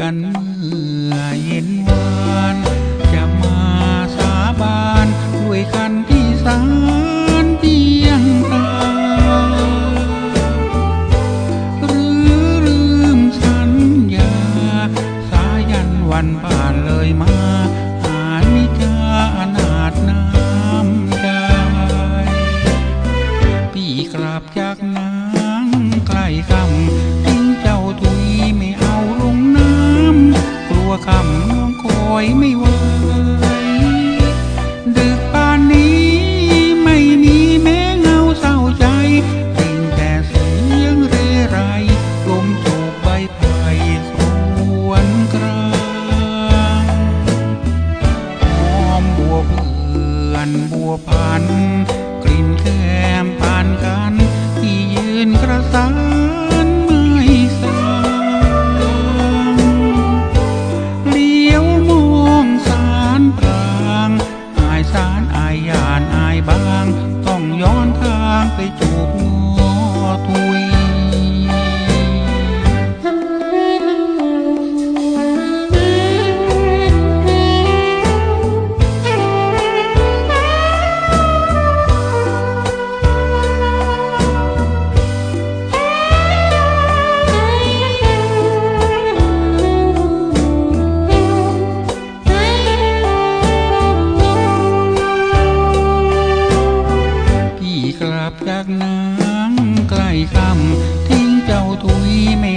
กันเมื่อเย็นวาน จะมาสาบานด้วยกันที่ศาลเพียงตาหรือลืมสัญญา สายันวันผ่านเลยมาหาไม่เจออนาถน้ำใจพี่กลับจากนางใกล้คำ คำน้องคอยไม่ไหวดึกป่านนี้ไม่มีแม้เงาเศร้าใจเพียงแต่เสียงเรไรลมโจกใบไผ่สวนกลางหอมบัวเพื่อนบัวพันกลิ่นแก้มปานกัน สารอายยานอายบาง จากนางใกล้คำทิ้งเจ้าทุยไม่